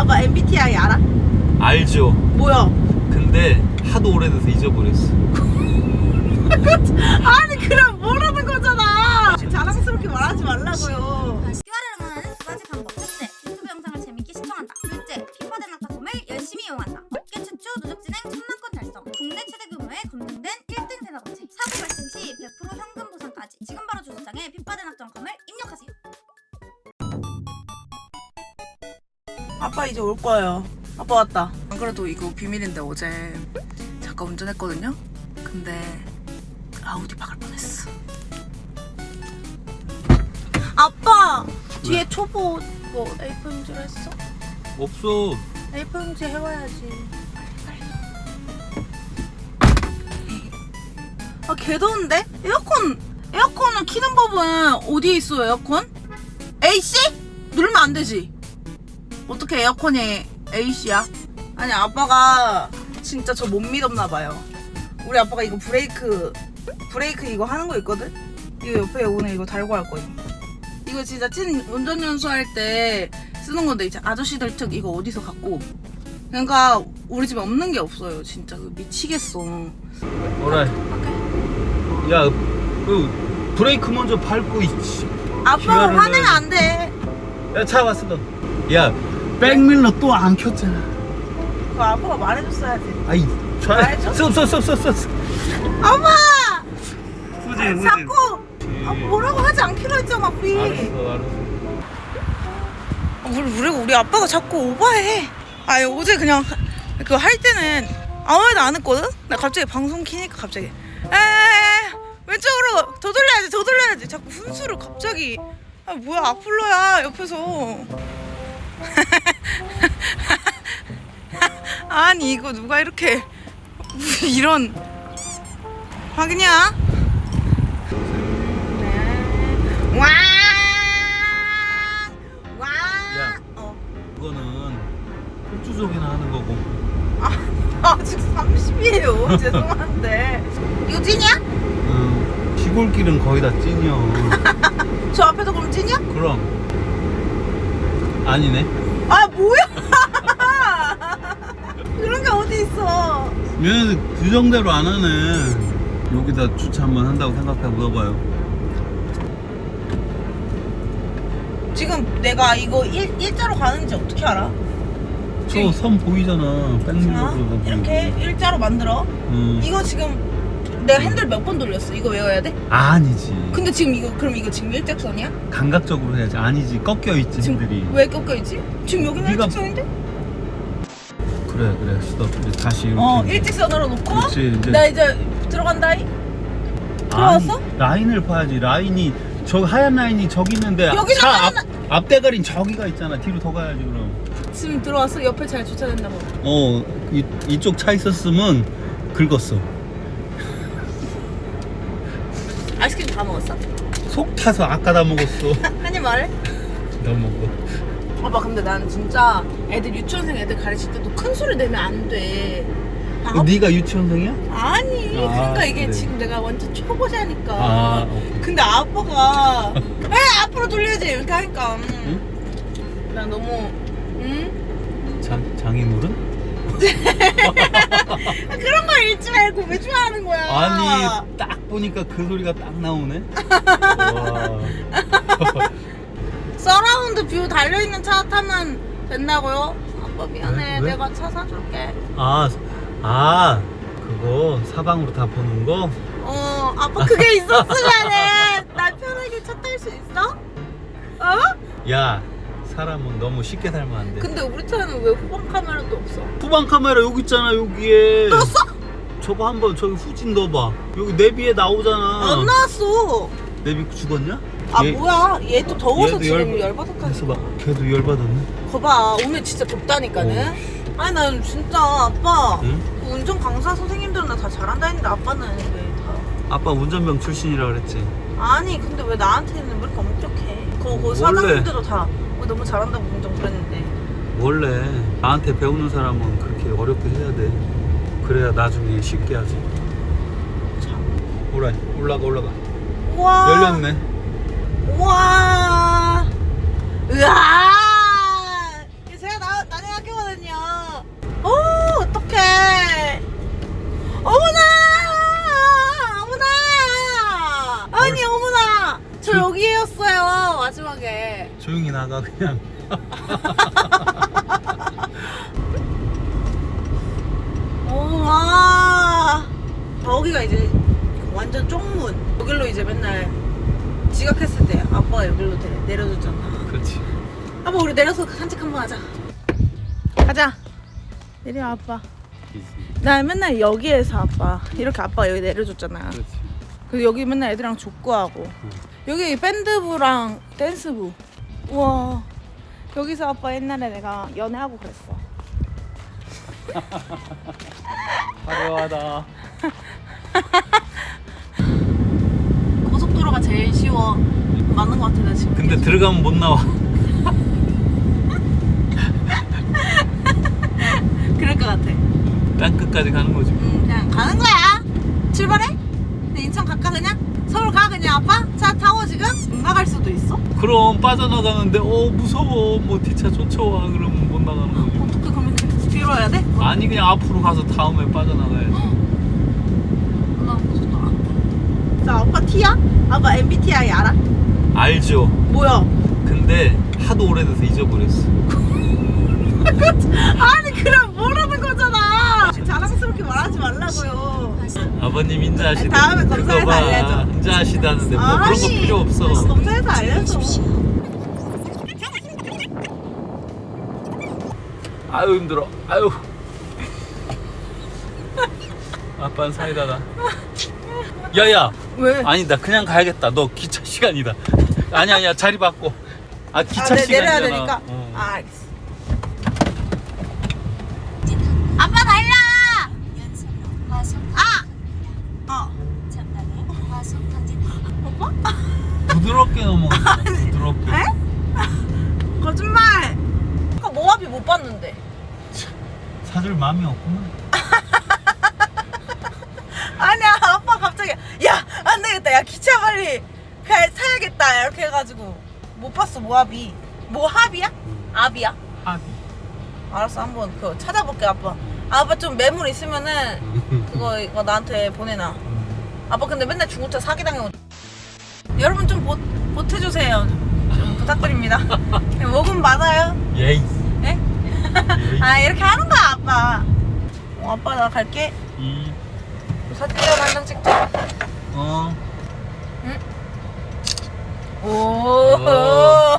아빠 MBTI 알아? 알죠. 뭐야? 근데 하도 오래돼서 잊어버렸어. 아니 그럼 모르는 거잖아. 자랑스럽게 말하지 말라고요. QR을 응원하는 두 가지 방법. 첫째, 유튜브 영상을 재밌게 시청한다. 둘째, 피파 대 낙타폼을 열심히 이용한다. 업계 최초 누적 진행 천만 이제 올 거예요. 아빠 왔다. 안 그래도 이거 비밀인데 어제 잠깐 운전했거든요. 근데 아우디 박을 뻔했어. 아빠 뒤에 초보 뭐 A4 용지로 했어? 없어. A4 용지 해와야지. 아 개더운데? 에어컨 에어컨은 키는 법은 어디에 있어 에어컨? AC? 누르면 안 되지. 어떻게 에어컨이 AC야? 아니 아빠가 진짜 저 못 믿었나 봐요. 우리 아빠가 이거 브레이크 브레이크 이거 하는 거 있거든? 이거 옆에 오늘 이거 달고 할 거예요. 이거 진짜 찐 운전 연수할 때 쓰는 건데 이제 아저씨들 특 이거 어디서 갖고 온. 그러니까 우리 집에 없는 게 없어요. 진짜 그거 미치겠어. 오라이. 야, 그 브레이크 먼저 밟고 있지. 아빠 기아를 화내면 넣어야지. 안 돼. 야, 차 왔어 너. 야, 백밀러 또 안 켰잖아. 그거 아빠가 말해줬어야지. 아이, 차. 알죠? 쏙쏙 쏙 쏙 쏙. 엄마! 후진, 후진. 자꾸 아, 뭐라고 하지 않기로 했잖아, 비. 알았어, 알았어. 우리, 우리, 우리 아빠가 자꾸 오버해. 아, 어제 그냥 그 할 때는 아무 말도 안 했거든? 나 갑자기 방송 키니까 갑자기 에 왼쪽으로 더 돌려야지, 더 돌려야지. 자꾸 훈수를 갑자기. 아, 뭐야, 악플러야, 옆에서. 아니, 이거 누가 이렇게 이런 확인이야? 와! 와! 야. 어. 그거는 폭주족이나 하는 거고. 아직 30이에요. 죄송한데. 이거 찐이야? 응. 시골길은 거의 다 찐이야. 저 앞에서 그럼 찐이야? 그럼. 아니네. 아, 뭐야? 그런 게 어디 있어? 얘는 규정대로 안 하네. 여기다 주차 한번 한다고 생각해 물어봐요. 지금 내가 이거 일, 일자로 가는지 어떻게 알아? 저 선 보이잖아. 자, 백밀러로. 이렇게 일자로 만들어. 응. 이거 지금 내가 핸들 몇 번 돌렸어? 이거 외워야 돼? 아니지. 근데 지금 이거 그럼 이거 지금 일직선이야? 감각적으로 해야지. 아니지. 꺾여 있지 지금 핸들이. 왜 꺾여 있지? 지금 여기는 네가- 일직선인데? 그래 그래. 스톱. 이제 다시 이렇게. 어, 일직선으로 놓고 그렇지 이제. 나 이제 들어간다. 들어왔어? 아니, 라인을 봐야지. 라인이 저 하얀 라인이 저기 있는데 여기는 차 하얀 앞, 앞대가리는 저기가 있잖아. 뒤로 더 가야지 그럼. 지금 들어왔어. 옆에 잘 주차됐나 봐. 어 이, 이쪽 차 있었으면 긁었어. 아이스크림 다 먹었어? 속 타서 아까 다 먹었어. 한 입 말해? 너 먹어. 아빠 근데 나는 진짜 애들 유치원생 애들 가르칠 때도 큰 소리 내면 안 돼. 아, 네가 유치원생이야? 아니 아, 그러니까 이게 그래. 지금 내가 완전 초보자니까. 아, 오케이. 근데 아빠가 에 앞으로 돌려야지 이렇게 하니까 음. 나 너무 음? 장 장인어른? 아, 그런 걸 읽지 말고 왜 좋아하는 거야? 아니 딱 보니까 그 소리가 딱 나오네. 와. 서라운드 뷰 달려 있는 차 타면 된다고요? 아빠 미안해. 왜? 왜? 내가 차 사줄게. 아, 아 그거 사방으로 다 보는 거? 어, 아빠 그게 있었으면은 나 편하게 차 탈 수 있어? 어? 야 사람은 너무 쉽게 살면 안 돼. 근데 우리 차는 왜 후방 카메라도 없어? 후방 카메라 여기 있잖아 여기에. 떴어? 저거 한번 저기 후진 넣어봐. 여기 내비에 나오잖아. 안 나왔어. 내비 죽었냐? 아 얘- 뭐야? 얘 또 더워서 얘도 지금 열- 열받았다니까. 그래서 막 걔도 열받았네. 거봐 오늘 진짜 덥다니까는. 아니 난 진짜 아빠 응? 그 운전 강사 선생님들은 다 잘한다 했는데 아빠는 왜 다? 아빠 운전병 출신이라 그랬지. 아니 근데 왜 나한테는 왜 이렇게 엄격해? 그, 그 원래- 사장님들도 다왜 너무 잘한다고 운전 그랬는데. 원래 나한테 배우는 사람은 그렇게 어렵게 해야 돼. 그래야 나중에 쉽게 하지. 참. 올라 올라가 올라가. 우와. 열렸네. 우와. 으아. 이제 제가 나, 다녀야 있거든요. 오, 어떡해. 어머나! 어머나! 아니, 어머나! 저 저- 여기였어요, 마지막에. 조용히 나가 그냥 오, 와. 여기가 이제 완전 쪽문. 여기로 이제 맨날 지각했을 때 아빠가 여기로 내, 내려줬잖아. 그렇지 아빠, 우리 내려서 산책 한번 하자. 가자. 내려, 아빠. 나 맨날 여기에서 아빠 이렇게 아빠 여기 내려줬잖아. 그렇지 그리고 여기 맨날 애들이랑 족구하고 여기 밴드부랑 댄스부. 우와 여기서 아빠 옛날에 내가 연애하고 그랬어. 화려하다 고속도로가 제일 쉬워. 맞는 것 같아 나 지금. 근데 들어가면 못 나와 그럴 것 같아. 땅 끝까지 가는 거지 응 그냥 가는 거야. 출발해? 근데 인천 갈까 그냥? 서울 가 그냥 아빠? 차 타고 지금? 못 나갈 수도 있어? 그럼 빠져나가는데 어 무서워 뭐 뒤차 쫓아와 그러면 못 나가는 거지 어떻게 그러면 이렇게 뒤로 해야 돼? 아니 그냥 앞으로 가서 다음에 빠져나가야지 나 고속도로 안 타. 자 아빠 T야? 아빠 MBTI 알아? 알죠 뭐야? 근데 하도 오래돼서 잊어버렸어 아니 그럼 모르는 거잖아. 자랑스럽게 말하지 말라고요. 아버님 인자하시다 다음에 검사해서 그거 봐. 알려줘. 인자하시다는데 뭐 그런 거. 필요 없어 검사해서 알려줘. 아유 힘들어 아유 아빠는 사이다다 야야 왜? 아니다 그냥 가야겠다 너 기차 시간이다 아니 아니야 자리 바꿔 아 기차 아, 내, 시간이잖아 내려야 되니까. 어. 아 알겠어. 아빠 달라. 아. 어. 오빠? 부드럽게 넘어가 부드럽게 에? 거짓말. 아까 모합이 못 봤는데. 사줄 마음이 없구만 아니야 아빠 갑자기 야 안 되겠다 야 기차 빨리 가, 사야겠다 이렇게 해가지고 못 봤어 모합이 모합이야? 압이야? 합의 알았어 한번 그거 찾아볼게 아빠 아빠 좀 매물 있으면은 그거 이거 나한테 보내놔 아빠 근데 맨날 중고차 사기 당해 여러분 좀 보, 보태주세요. 좀 부탁드립니다. 맞아요. 예이. 예? 예이. 아 이렇게 하는 거야 아빠. 어, 아빠 나 갈게. 음, 사진 좀한장 찍자. 어. 오. 어.